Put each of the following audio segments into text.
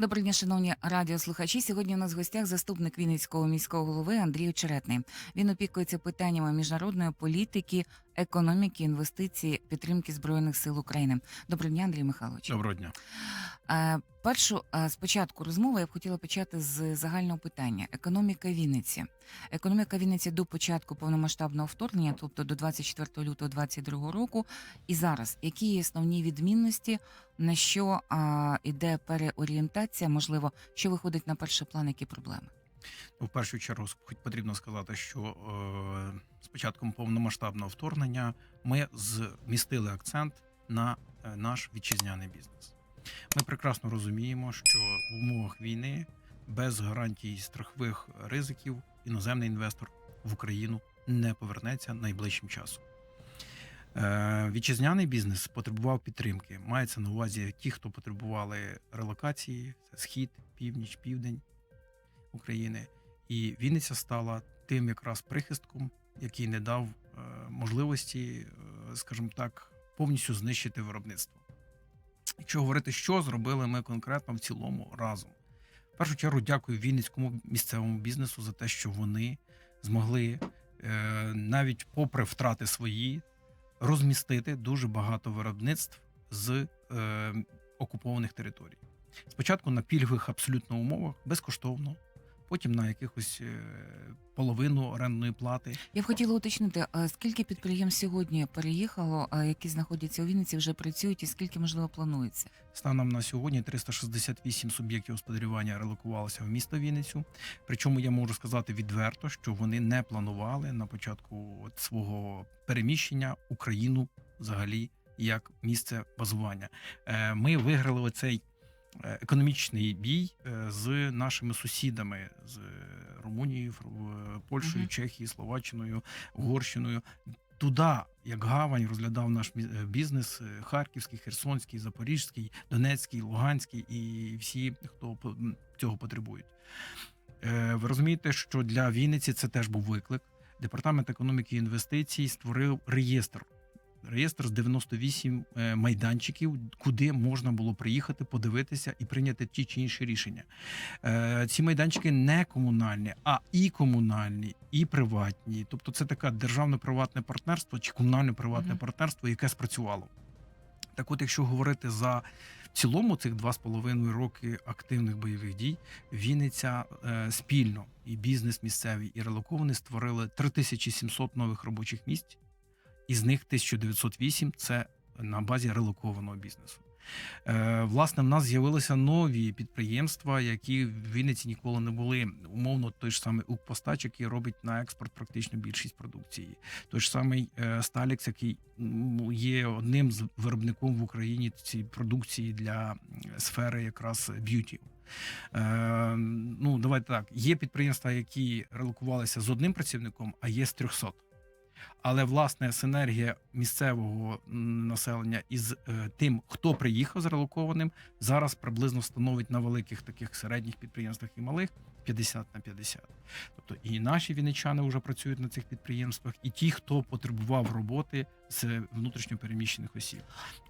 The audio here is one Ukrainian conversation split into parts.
Доброго дня, шановні радіослухачі. Сьогодні у нас в гостях заступник Вінницького міського голови Андрій Очеретний. Він опікується питаннями міжнародної політики, економіки, інвестицій, підтримки збройних сил України. Доброго дня, Андрій Михайлович. Доброго дня. Е, Першу е, спочатку розмови я б хотіла почати з загального питання: економіка Вінниці. Економіка Вінниці до початку повномасштабного вторгнення, тобто до 24 лютого 2022 року. І зараз які є основні відмінності, на що а, іде переорієнтація? Можливо, що виходить на перший план, які проблеми? Ну, в першу чергу, хоч потрібно сказати, що е, з початком повномасштабного вторгнення ми змістили акцент на е, наш вітчизняний бізнес. Ми прекрасно розуміємо, що в умовах війни без гарантій страхових ризиків іноземний інвестор в Україну не повернеться найближчим часом. Е, Вітчизняний бізнес потребував підтримки. Мається на увазі ті, хто потребували релокації, це схід, північ, південь України. І Вінниця стала тим якраз прихистком, який не дав е, можливості, е, скажімо так, повністю знищити виробництво. Якщо говорити, що зробили ми конкретно в цілому разом. В першу чергу дякую Вінницькому місцевому бізнесу за те, що вони змогли е, навіть попри втрати свої розмістити дуже багато виробництв з е, окупованих територій. Спочатку на пільгових абсолютно умовах, безкоштовно, потім на якихось е, половину орендної плати. Я б хотіла уточнити, скільки підприємств сьогодні переїхало, які знаходяться у Вінниці, вже працюють, і скільки можливо планується? Станом на сьогодні 368 суб'єктів господарювання релокувалося в місто Вінницю. Причому я можу сказати відверто, що вони не планували на початку от свого переміщення Україну взагалі як місце базування. Е, Ми виграли оцей економічний бій е, з нашими сусідами з Румунією, е, Польщею, Мгм. Чехією, Словаччиною, Угорщиною. Туди, як гавань, розглядав наш е, бізнес е, Харківський, Херсонський, Запорізький, Донецький, Луганський і всі, хто цього потребують. Е, Ви розумієте, що для Вінниці це теж був виклик. Департамент економіки і інвестицій створив реєстр. Реєстр з 98 е, майданчиків, куди можна було приїхати, подивитися і прийняти ті чи інші рішення. Е, Ці майданчики не комунальні, а і комунальні, і приватні. Тобто, це таке державно-приватне партнерство чи комунально-приватне Мгм. партнерство, яке спрацювало. Так, от, якщо говорити за в цілому цих два з половиною роки активних бойових дій, Вінниця е, спільно і бізнес місцевий, і релокований створили 3700 нових робочих місць, із них 1908 – це на базі релокованого бізнесу. Е, власне, в нас з'явилися нові підприємства, які в Вінниці ніколи не були. Умовно, той ж самий Укрпостач, який робить на експорт практично більшість продукції. Той ж самий е, Сталікс, який є одним з виробником в Україні цієї продукції для сфери якраз б'юті. Е, ну, давайте так. Є підприємства, які релокувалися з одним працівником, а є з 300. Але власне синергія місцевого населення із е, тим, хто приїхав з релокованим, зараз приблизно становить на великих таких середніх підприємствах і малих 50 на 50. Тобто і наші вінничани вже працюють на цих підприємствах, і ті, хто потребував роботи з внутрішньопереміщених осіб.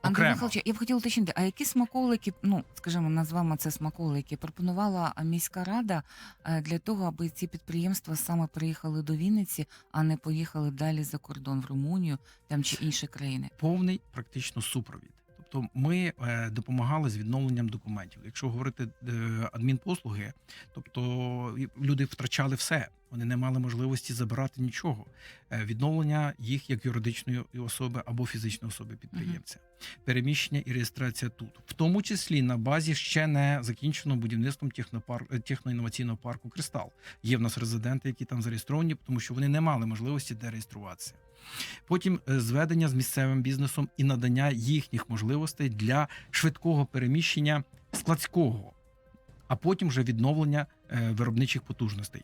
Андрій. Михайлович, я б хотіла уточнити, а які смаколики, ну скажімо, назвемо це смаколики, пропонувала міська рада е, для того, аби ці підприємства саме приїхали до Вінниці, а не поїхали далі за кордон в Румунію там чи інші країни? повний практично супровід. Тобто ми е, допомагали з відновленням документів. Якщо говорити е, адмінпослуги, тобто люди втрачали все, вони не мали можливості забирати нічого. Е, відновлення їх як юридичної особи або фізичної особи підприємця, переміщення і реєстрація тут, в тому числі на базі ще не закінченого будівництвом технопар... е, техноінноваційного парку Кристал. Є в нас резиденти, які там зареєстровані, тому що вони не мали можливості дереєструватися. Потім е, зведення з місцевим бізнесом і надання їхніх можливостей для швидкого переміщення складського, а потім вже відновлення виробничих потужностей.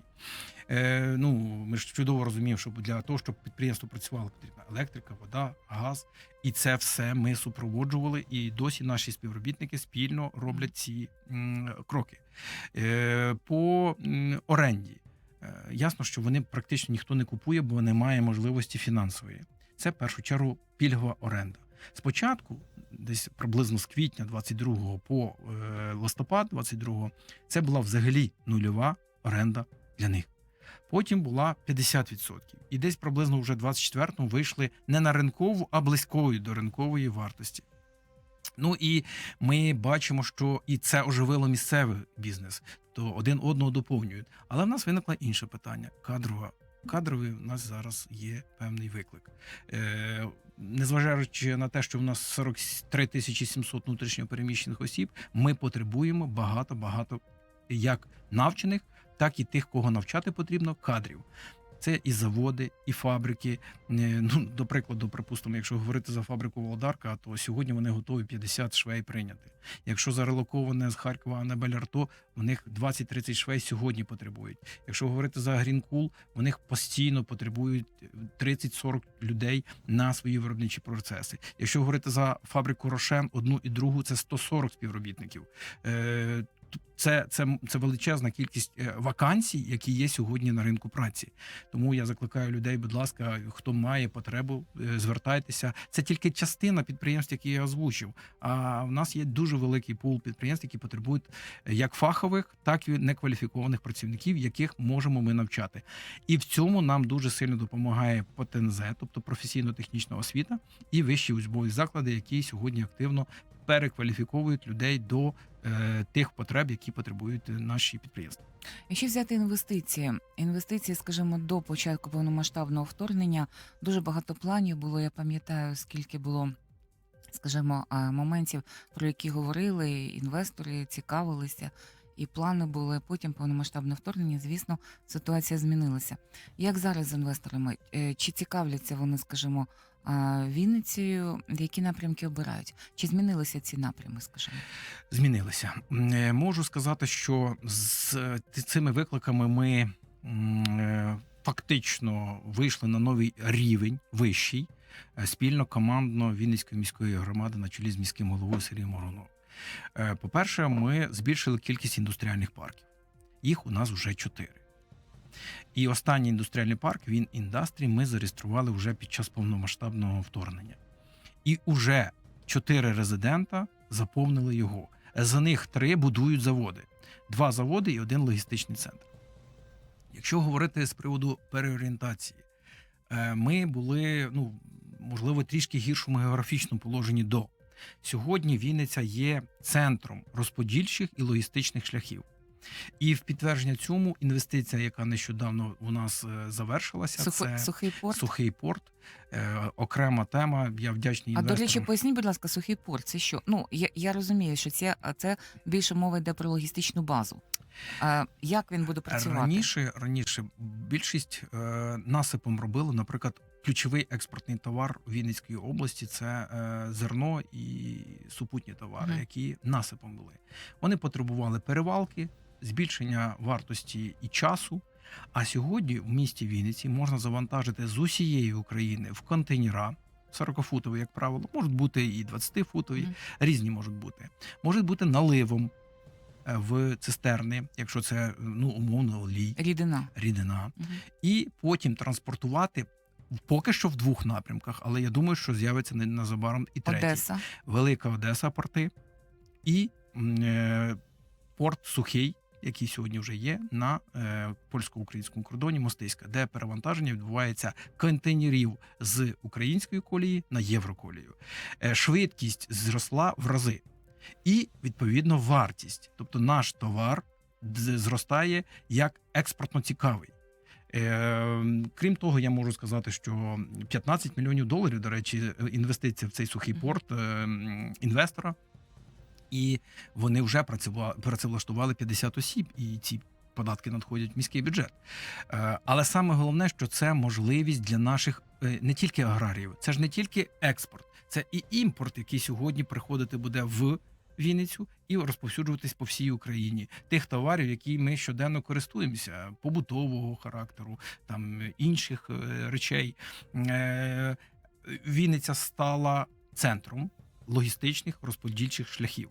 Е, ну, ми ж чудово розуміємо, що для того, щоб підприємство працювало, потрібна електрика, вода, газ. І це все ми супроводжували. І досі наші співробітники спільно роблять ці м, кроки. Е, по м, оренді. Е, Ясно, що вони практично ніхто не купує, бо немає можливості фінансової. Це в першу чергу пільгова оренда. Спочатку, десь приблизно з квітня 22 по е, листопад 22 це була взагалі нульова оренда для них. Потім була 50%. І десь приблизно вже 24-му вийшли не на ринкову, а близькою до ринкової вартості. Ну і ми бачимо, що і це оживило місцевий бізнес, то один одного доповнюють. Але в нас виникло інше питання: кадрова. Кадровий в нас зараз є певний виклик. Е, незважаючи на те, що в нас 43 тисячі 700 внутрішньопереміщених осіб, ми потребуємо багато-багато як навчених, так і тих, кого навчати потрібно, кадрів. Це і заводи, і фабрики. Е, Ну, до прикладу, припустимо, якщо говорити за фабрику Володарка, то сьогодні вони готові 50 швей прийняти. Якщо зарелоковане з Харкова Анабель Арто, у них 20-30 швей сьогодні потребують. Якщо говорити за Грінкул, у них постійно потребують 30-40 людей на свої виробничі процеси. Якщо говорити за фабрику Рошен, одну і другу це 140 співробітників. Це, це, це величезна кількість е, вакансій, які є сьогодні на ринку праці. Тому я закликаю людей, будь ласка, хто має потребу, е, звертайтеся. Це тільки частина підприємств, які я озвучив. А в нас є дуже великий пул підприємств, які потребують е, як фахових, так і некваліфікованих працівників, яких можемо ми навчати. І в цьому нам дуже сильно допомагає ПТНЗ, тобто професійно-технічна освіта, і вищі учбові заклади, які сьогодні активно перекваліфіковують людей до е, тих потреб, які потребують е, наші підприємства. Якщо взяти інвестиції, інвестиції, скажімо, до початку повномасштабного вторгнення дуже багато планів було. Я пам'ятаю, скільки було, скажімо, моментів, про які говорили інвестори, цікавилися, і плани були. Потім повномасштабне вторгнення. Звісно, ситуація змінилася. Як зараз з інвесторами? Е, Чи цікавляться вони, скажімо, Вінницею, які напрямки обирають? Чи змінилися ці напрями, скажімо? змінилися. Е, Можу сказати, що з е, цими викликами ми е, фактично вийшли на новий рівень вищий спільно командно Вінницької міської громади на чолі з міським головою Сергієм Мороновим. Е, По-перше, ми збільшили кількість індустріальних парків. Їх у нас вже чотири. І останній індустріальний парк він індастрій. Ми зареєстрували вже під час повномасштабного вторгнення. І уже чотири резидента заповнили його. За них три будують заводи: два заводи і один логістичний центр. Якщо говорити з приводу переорієнтації, е, ми були, ну можливо, трішки гіршому географічному положенні до. Сьогодні Вінниця є центром розподільчих і логістичних шляхів. І в підтвердження цьому інвестиція, яка нещодавно у нас е, завершилася, Сухо- це сухий порт. сухий порт, е, окрема тема. Я вдячний А інвесторам. до речі, поясніть, будь ласка, сухий порт це що? Ну я, я розумію, що це, а це більше мова йде про логістичну базу. А, як він буде працювати? Раніше, раніше більшість е, насипом робили, наприклад, ключовий експортний товар у Вінницької області це е, зерно і супутні товари, які насипом були. Вони потребували перевалки, збільшення вартості і часу. А сьогодні в місті Вінниці можна завантажити з усієї України в контейнера. 40-футові, як правило, можуть бути і 20-футові, Мгм. різні можуть бути. Можуть бути наливом е, в цистерни, якщо це ну умовно олій, Рідина. рідина, Мгм. і потім транспортувати поки що в двох напрямках, але я думаю, що з'явиться незабаром і третій. Одеса. Велика Одеса порти і е, порт Сухий, який сьогодні вже є на е, польсько-українському кордоні Мостиська, де перевантаження відбувається контейнерів з української колії на євроколію. Е, швидкість зросла в рази. І відповідно вартість. Тобто наш товар зростає як експортно цікавий. Е, крім того, я можу сказати, що 15 мільйонів доларів, до речі, інвестиція в цей сухий порт е, інвестора, і вони вже працевлаштували 50 осіб, і ці податки надходять в міський бюджет. Е, але саме головне, що це можливість для наших е, не тільки аграріїв, це ж не тільки експорт, це і імпорт, який сьогодні приходити буде в Вінницю і розповсюджуватись по всій Україні тих товарів, які ми щоденно користуємося, побутового характеру, там інших е, речей. Вінниця стала центром логістичних розподільчих шляхів,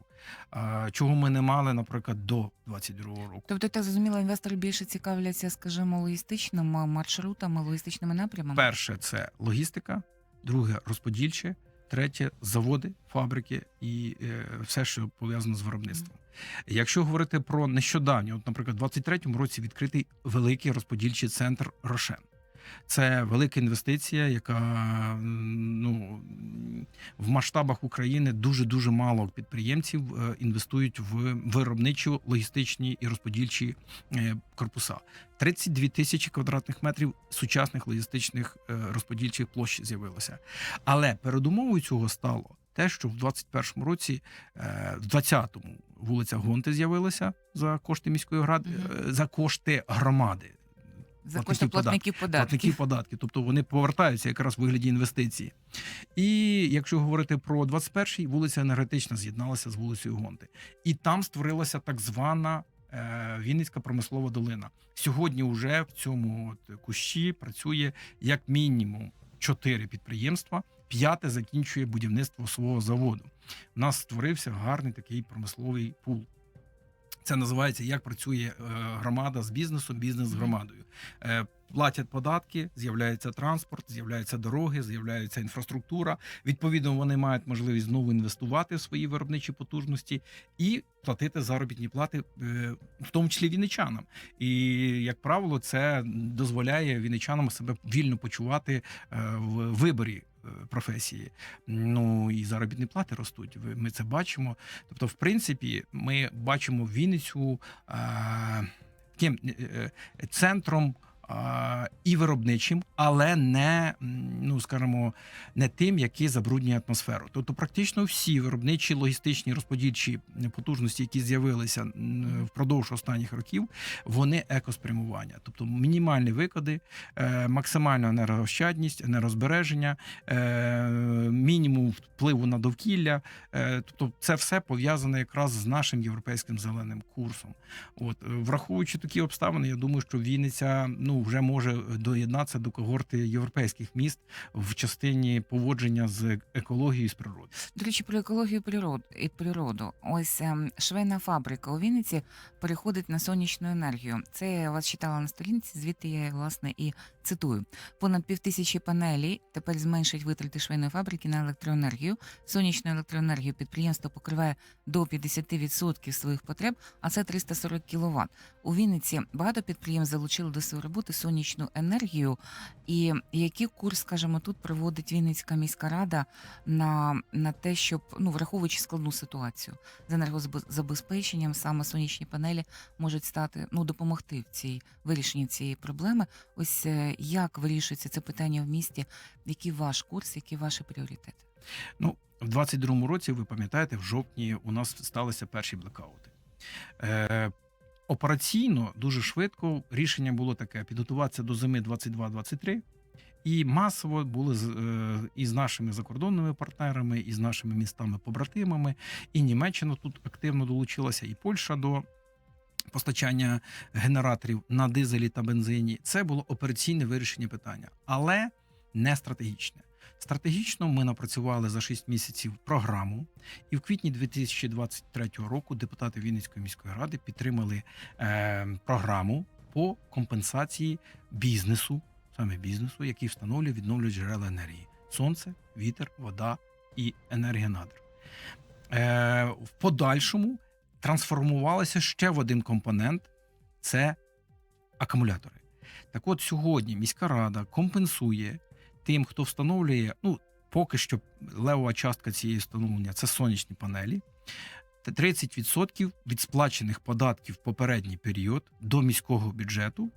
чого ми не мали, наприклад, до 22-го року. Тобто, так зрозуміло, інвестори більше цікавляться, скажімо, логістичними маршрутами, логістичними напрямами. Перше це логістика, друге розподільче, третє заводи, фабрики і е, все, що пов'язано з виробництвом. Якщо говорити про нещодавнє, от, наприклад, у 23-му році відкритий великий розподільчий центр Рошен. Це велика інвестиція, яка ну в масштабах України дуже дуже мало підприємців е, інвестують в виробничо логістичні і розподільчі е, корпуса. 32 тисячі квадратних метрів сучасних логістичних е, розподільчих площ з'явилося. Але передумовою цього стало те, що в 21-му році, в 20-му вулиця Гонти з'явилася за кошти міської е, за кошти громади. За платників кошти платників податків. Платників податки, тобто вони повертаються якраз в вигляді інвестиції. І якщо говорити про 21-й, вулиця енергетична з'єдналася з вулицею Гонти, і там створилася так звана е, Вінницька промислова долина. Сьогодні вже в цьому от кущі працює як мінімум чотири підприємства. П'яте закінчує будівництво свого заводу. У нас створився гарний такий промисловий пул. Це називається як працює е, громада з бізнесом, бізнес з громадою. Платять податки, з'являється транспорт, з'являються дороги, з'являється інфраструктура. Відповідно, вони мають можливість знову інвестувати в свої виробничі потужності і платити заробітні плати, е, в тому числі вінничанам. І як правило, це дозволяє вінничанам себе вільно почувати е, в виборі е, професії. Ну і заробітні плати ростуть. Ми це бачимо. Тобто, в принципі, ми бачимо Вінницю е, таким е, центром. І виробничим, але не ну скажімо, не тим, який забруднює атмосферу. Тобто, практично всі виробничі, логістичні, розподільчі потужності, які з'явилися впродовж останніх років, вони екоспрямування, тобто мінімальні викиди, е, максимальна енергоощадність, енергозбереження, е, мінімум впливу на довкілля. Е, Тобто, це все пов'язане якраз з нашим європейським зеленим курсом. От враховуючи такі обставини, я думаю, що Вінниця ну вже може доєднатися до когорти європейських міст в частині поводження з екологією і з природою. До речі, про екологію природу і природу. Ось ем, швейна фабрика у Вінниці переходить на сонячну енергію. Це я вас читала на сторінці, звідти я власне і цитую. Понад півтисячі панелей тепер зменшать витрати швейної фабрики на електроенергію. Сонячну електроенергію підприємство покриває до 50% своїх потреб, а це 340 кВт. У Вінниці багато підприємств залучили до своєї роботи сонячну енергію. І який курс, скажімо, тут проводить Вінницька міська рада на, на те, щоб ну враховуючи складну ситуацію з енергозабезпеченням, саме сонячні панелі можуть стати ну допомогти в цій вирішенні цієї проблеми. Ось е, як вирішується це питання в місті? Який ваш курс, які ваші пріоритети? Ну, в 22-му році, ви пам'ятаєте, в жовтні у нас сталися перші блекаути. Е, операційно дуже швидко рішення було таке: підготуватися до зими 22-23. І масово були з е, і з нашими закордонними партнерами, і з нашими містами-побратимами, і Німеччина тут активно долучилася, і Польща до постачання генераторів на дизелі та бензині. Це було операційне вирішення питання, але не стратегічне. Стратегічно ми напрацювали за 6 місяців програму, і в квітні 2023 року депутати Вінницької міської ради підтримали е, програму по компенсації бізнесу, саме бізнесу, який встановлює відновлюють джерела енергії: сонце, вітер, вода і енергія надр. Е, в подальшому трансформувалося ще в один компонент це акумулятори. Так от сьогодні міська рада компенсує тим, хто встановлює, ну поки що левова частка цієї встановлення це сонячні панелі. 30% від сплачених податків в попередній період до міського бюджету,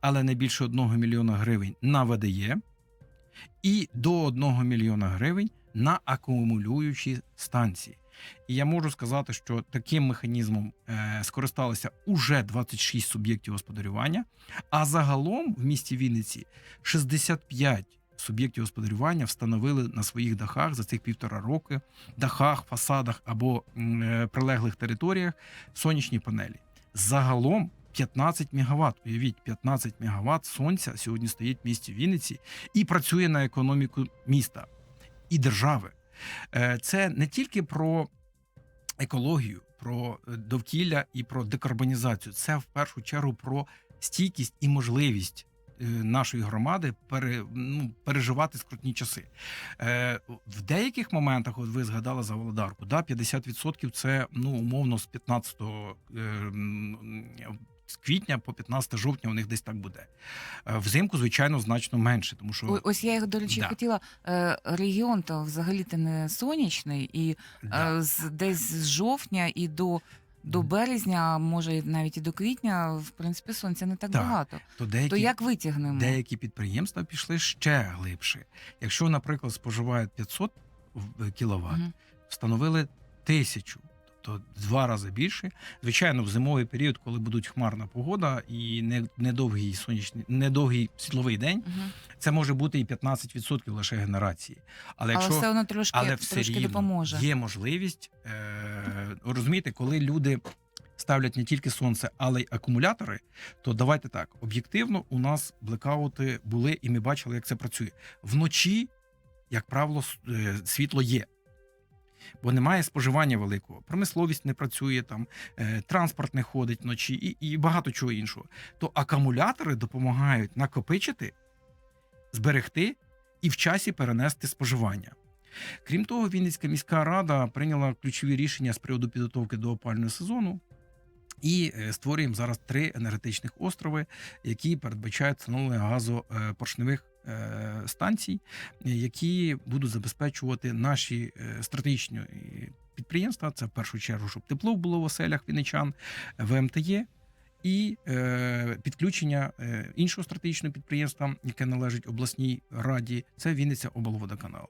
але не більше 1 мільйона гривень на ВДЄ, і до 1 мільйона гривень на акумулюючі станції. І я можу сказати, що таким механізмом е, скористалися уже 26 суб'єктів господарювання, а загалом в місті Вінниці 65 суб'єктів господарювання встановили на своїх дахах за цих півтора роки, дахах, фасадах або е, прилеглих територіях сонячні панелі. Загалом 15 МВт. Уявіть, 15 МВт сонця сьогодні стоїть в місті Вінниці і працює на економіку міста і держави. Е, Це не тільки про екологію, про е, довкілля і про декарбонізацію. Це в першу чергу про стійкість і можливість е, нашої громади пере, ну, переживати скрутні часи. Е, в деяких моментах, от ви згадали за Володарку, да, 50% це ну умовно з 15 е, з квітня по 15 жовтня у них десь так буде. Е, Взимку, звичайно, значно менше, тому що Ось я їх, до речі, Да. хотіла. Е, регіон то взагалі-то не сонячний, і да, е, з, десь з жовтня і до, до березня, може навіть і до квітня, в принципі, сонця не так, Так. багато. то деякі, То як витягнемо? деякі підприємства пішли ще глибше. Якщо, наприклад, споживають 500 кВт, Мгм. встановили тисячу. Тобто два рази більше. Звичайно, в зимовий період, коли будуть хмарна погода і не, недовгий сонячний, недовгий світловий день, Мгм. це може бути і 15% лише генерації. Але якщо Але все одно трошки, але все трошки рівно допоможе. є можливість е, розумієте, коли люди ставлять не тільки сонце, але й акумулятори, то давайте так. Об'єктивно, у нас блекаути були, і ми бачили, як це працює. Вночі, як правило, е, світло є. Бо немає споживання великого. Промисловість не працює там, е, транспорт не ходить вночі і, і багато чого іншого. То акумулятори допомагають накопичити, зберегти і в часі перенести споживання. Крім того, Вінницька міська рада прийняла ключові рішення з приводу підготовки до опального сезону. І е, створюємо зараз три енергетичних острови, які передбачають встановлення газопоршневих станцій, е, які будуть забезпечувати наші е, стратегічні е, підприємства. Це в першу чергу, щоб тепло було в оселях вінничан, ВМТЄ. І е, підключення іншого стратегічного підприємства, яке належить обласній раді, це Вінниця облводоканал.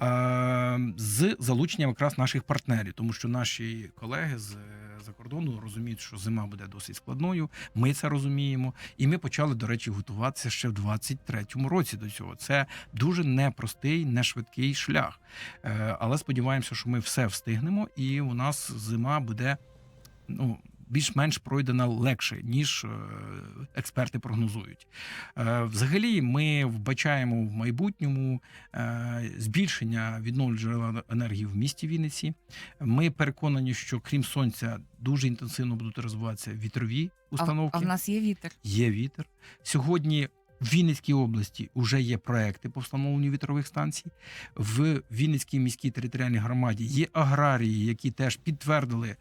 Е, з залученням якраз наших партнерів, тому що наші колеги з за кордону розуміють, що зима буде досить складною. Ми це розуміємо, і ми почали, до речі, готуватися ще в 23-му році до цього. Це дуже непростий, не швидкий шлях. Е, але сподіваємося, що ми все встигнемо, і у нас зима буде ну. Більш-менш пройдена легше, ніж е, експерти прогнозують. Е, Взагалі, ми вбачаємо в майбутньому е, збільшення відновлювальних джерел енергії в місті Вінниці. Ми переконані, що крім сонця дуже інтенсивно будуть розвиватися вітрові А, установки. а в нас є вітер. Є вітер. Сьогодні в Вінницькій області вже є проекти по встановленню вітрових станцій. В Вінницькій міській територіальній громаді є аграрії, які теж підтвердили е,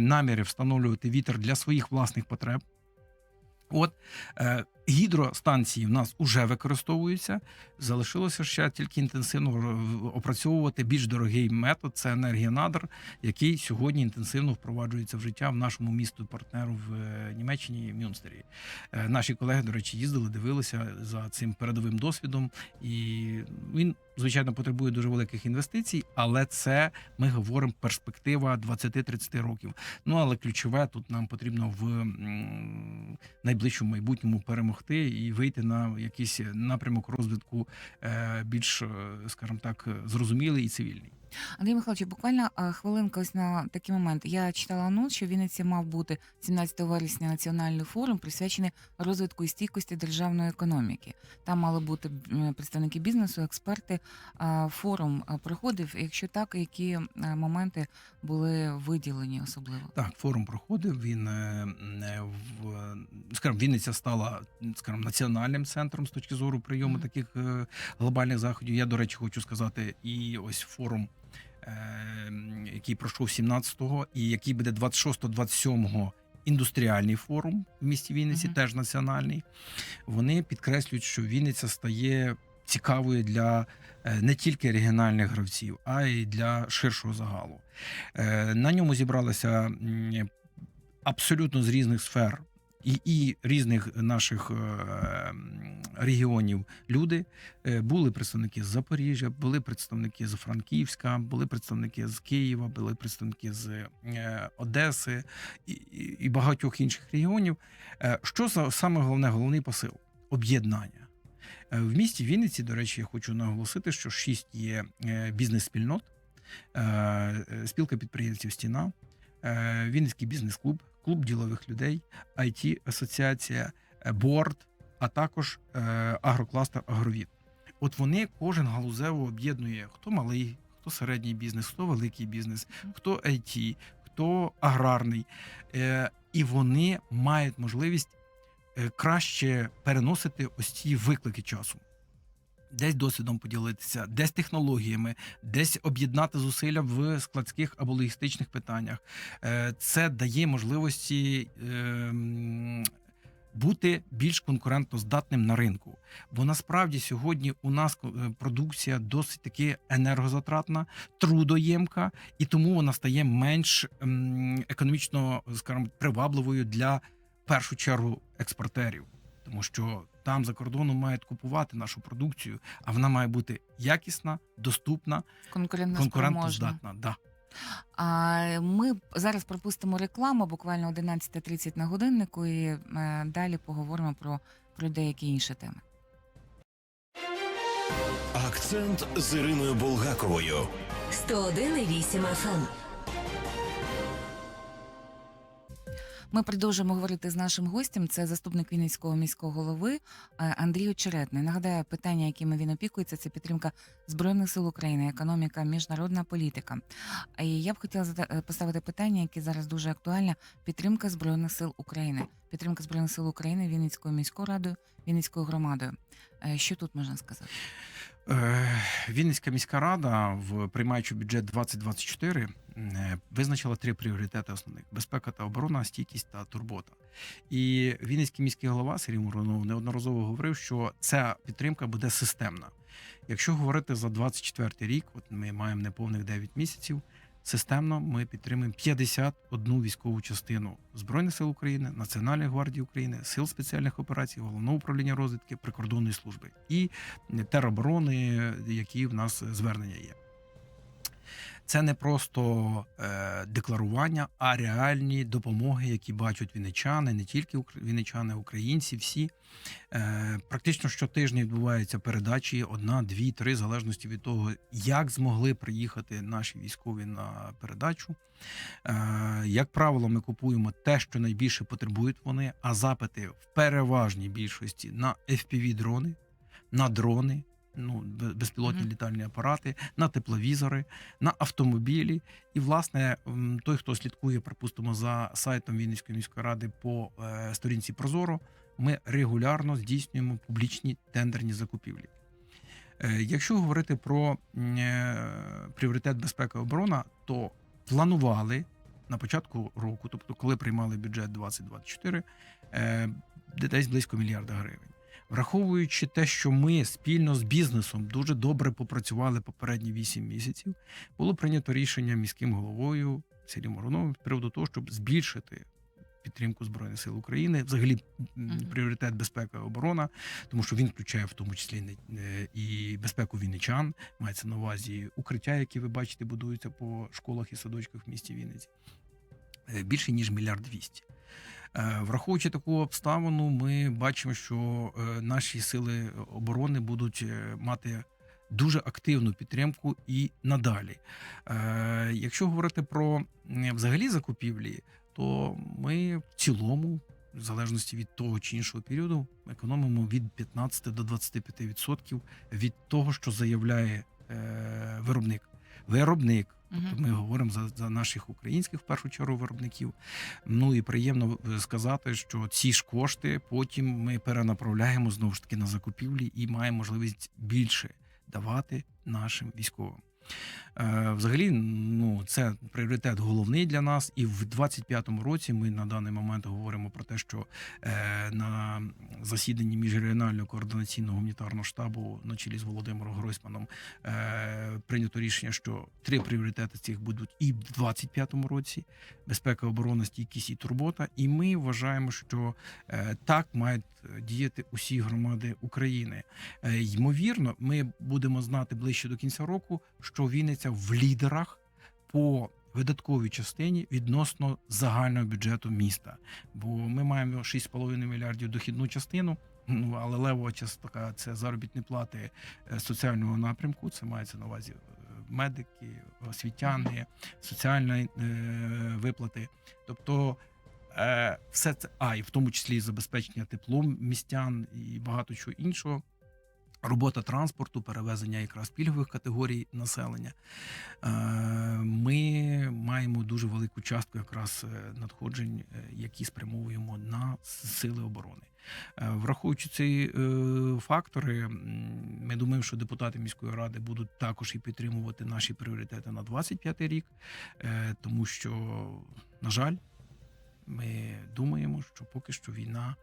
наміри встановлювати вітер для своїх власних потреб. От е, гідростанції в нас вже використовуються. Залишилося ще тільки інтенсивно опрацьовувати більш дорогий метод це енергія надр, який сьогодні інтенсивно впроваджується в життя в нашому місту партнеру в Німеччині Німеччині Мюнстері. Е, Наші колеги, до речі, їздили, дивилися за цим передовим досвідом, і він звичайно потребує дуже великих інвестицій, але це ми говоримо перспектива 20-30 років. Ну але ключове тут нам потрібно в найближчому майбутньому перемогти і вийти на якийсь напрямок розвитку е, більш, е, скажімо так, зрозумілий і цивільний. Андрій Михайлович, буквально хвилинка ось на такий момент. Я читала анонс, що в Вінниці мав бути 17 вересня національний форум, присвячений розвитку і стійкості державної економіки. Там мали бути представники бізнесу, експерти. Форум проходив. Якщо так, які моменти були виділені особливо? Так, форум проходив. Він е, е, в скажімо, Вінниця стала скажімо, національним центром з точки зору прийому Мгм. таких е, глобальних заходів. Я, до речі, хочу сказати, і ось форум, е, який пройшов 17-го, і який буде 26-27-го. Індустріальний форум в місті Вінниці, Мгм. теж національний. Вони підкреслюють, що Вінниця стає цікавою для е, не тільки регіональних гравців, а й для ширшого загалу. Е, На ньому зібралися абсолютно з різних сфер і, і різних наших е, регіонів люди. Е, Були представники з Запоріжжя, були представники з Франківська, були представники з Києва, були представники з е, Одеси і, і, багатьох інших регіонів. Що за саме головне, головний посил об'єднання. В місті Вінниці, до речі, я хочу наголосити, що шість є бізнес-спільнот, спілка підприємців Стіна, Вінницький бізнес-клуб, клуб ділових людей, it асоціація е, Борд, а також е, агрокластер Агровід. От вони кожен галузево об'єднує хто малий, хто середній бізнес, хто великий бізнес, хто IT, хто аграрний. Е, І вони мають можливість е, краще переносити ось ці виклики часу. Десь досвідом поділитися, десь технологіями, десь об'єднати зусилля в складських або логістичних питаннях. Е, Це дає можливості ем, бути більш конкурентноздатним на ринку. Бо насправді сьогодні у нас е, продукція досить таки енергозатратна, трудоємка, і тому вона стає менш ем, економічно, скажімо, привабливою для в першу чергу експортерів. Тому що там за кордоном мають купувати нашу продукцію, а вона має бути якісна, доступна, Конкурентно конкурентоздатна. Да. А ми зараз пропустимо рекламу, буквально 11.30 на годиннику, і е, далі поговоримо про, про деякі інші теми. Акцент з Іриною Булгаковою. 101,8 FM. Ми продовжуємо говорити з нашим гостем. Це заступник Вінницького міського голови е, Андрій Очеретний. Нагадаю, питання, якими він опікується, це підтримка збройних сил України, економіка, міжнародна політика. І я б хотіла е, поставити питання, яке зараз дуже актуальне: підтримка збройних сил України, підтримка збройних сил України Вінницькою міською радою, Вінницькою громадою. Е, Що тут можна сказати? Вінницька міська рада, в приймаючи бюджет 2024, е, визначила три пріоритети основних: безпека та оборона, стійкість та турбота. І Вінницький міський голова Сергій Муронов неодноразово говорив, що ця підтримка буде системна. Якщо говорити за 24 рік, от ми маємо неповних 9 місяців. Системно ми підтримуємо 51 військову частину Збройних сил України, Національної гвардії України, Сил спеціальних операцій, головного управління розвідки, прикордонної служби і тероборони, які в нас звернення є. Це не просто е, декларування, а реальні допомоги, які бачать вінничани, не тільки вінничани, українці, всі. Е, практично щотижня відбуваються передачі одна, дві, три, в залежності від того, як змогли приїхати наші військові на передачу. Е, як правило, ми купуємо те, що найбільше потребують вони, а запити в переважній більшості на FPV-дрони, на дрони, ну, бе- безпілотні Мгм. літальні апарати, на тепловізори, на автомобілі. І, власне, той, хто слідкує, припустимо, за сайтом Вінницької міської ради по е, сторінці Прозоро, ми регулярно здійснюємо публічні тендерні закупівлі. Е, Якщо говорити про е, пріоритет безпека і оборона, то планували на початку року, тобто коли приймали бюджет 2024, е, десь близько мільярда гривень. Враховуючи те, що ми спільно з бізнесом дуже добре попрацювали попередні 8 місяців, було прийнято рішення міським головою Сергієм Мороновим з приводу того, щоб збільшити підтримку Збройних сил України, взагалі пріоритет безпека і оборона, тому що він включає в тому числі і безпеку вінничан, мається на увазі укриття, які ви бачите, будуються по школах і садочках в місті Вінниці. Е, Більше ніж мільярд двісті. Е, Враховуючи таку обставину, ми бачимо, що е, наші сили оборони будуть е, мати дуже активну підтримку і надалі. Е, Якщо говорити про взагалі закупівлі, то ми в цілому, в залежності від того чи іншого періоду, економимо від 15 до 25% від того, що заявляє е, виробник. Виробник. Тобто ми говоримо за, за наших українських в першу чергу виробників. Ну і приємно е, сказати, що ці ж кошти потім ми перенаправляємо знову ж таки на закупівлі і маємо можливість більше давати нашим військовим. Е, взагалі, ну це пріоритет головний для нас, і в 25-му році ми на даний момент говоримо про те, що е, на засіданні міжрегіонального координаційного гуманітарного штабу на чолі з Володимиром Гройсманом е, прийнято рішення, що три пріоритети цих будуть і в 25-му році: безпека, оборона, стійкість і турбота. І ми вважаємо, що так мають діяти усі громади України. Ймовірно, ми будемо знати ближче до кінця року, що Вінниця в лідерах по видатковій частині відносно загального бюджету міста. Бо ми маємо 6,5 мільярдів дохідну частину. Ну але левова частина це заробітні плати е, соціального напрямку. Це мається на увазі е, медики, освітяни, соціальні е, виплати. Тобто все це, а і в тому числі забезпечення теплом містян і багато чого іншого. Робота транспорту, перевезення якраз пільгових категорій населення. Е, Ми маємо дуже велику частку якраз е, надходжень, е, які спрямовуємо на сили оборони. Враховуючи ці фактори, ми думаємо, що депутати міської ради будуть також і підтримувати наші пріоритети на 25 рік, тому що, на жаль, ми думаємо, що поки що війна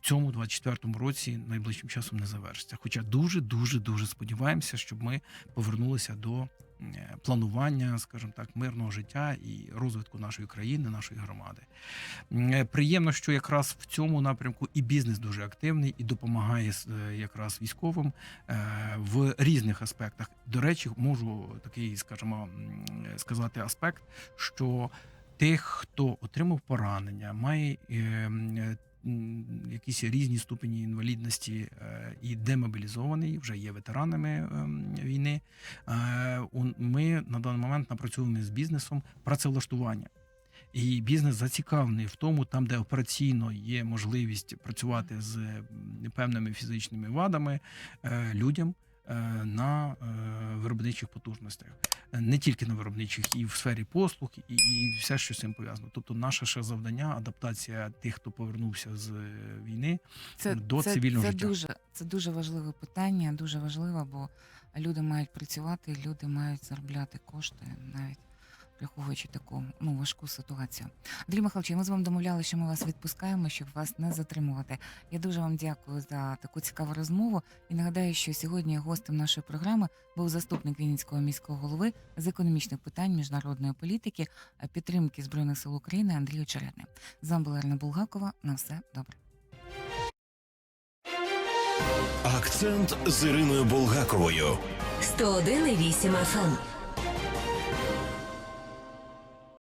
цьому 24-му році найближчим часом не завершиться. Хоча дуже, дуже, дуже сподіваємося, щоб ми повернулися до планування, скажімо так, мирного життя і розвитку нашої країни, нашої громади. Е, Приємно, що якраз в цьому напрямку і бізнес дуже активний і допомагає е, якраз військовим е, в різних аспектах. До речі, можу такий, скажімо, сказати аспект, що тих, хто отримав поранення, має якісь різні ступені інвалідності е, і демобілізований, вже є ветеранами ем, війни. Е, Ми на даний момент напрацьовуємо з бізнесом працевлаштування. І бізнес зацікавлений в тому, там, де операційно є можливість працювати з певними фізичними вадами е, людям на виробничих потужностях, не тільки на виробничих, і в сфері послуг, і, і все, що з цим пов'язано. Тобто, наше ще завдання адаптація тих, хто повернувся з е, війни. Це, до це, цивільного це життя. Дуже, це дуже важливе питання, дуже важливо, бо люди мають працювати, люди мають заробляти кошти, навіть враховуючи таку ну, важку ситуацію. Андрій Михайлович, ми з вами домовляли, що ми вас відпускаємо, щоб вас не затримувати. Я дуже вам дякую за таку цікаву розмову. І нагадаю, що сьогодні гостем нашої програми був заступник Вінницького міського голови з економічних питань міжнародної політики, е, підтримки збройних сил України Андрій Очеретний. З вами була Ірина Булгакова. На все добре. Акцент з Іриною Болгаковою. 101,8 FM.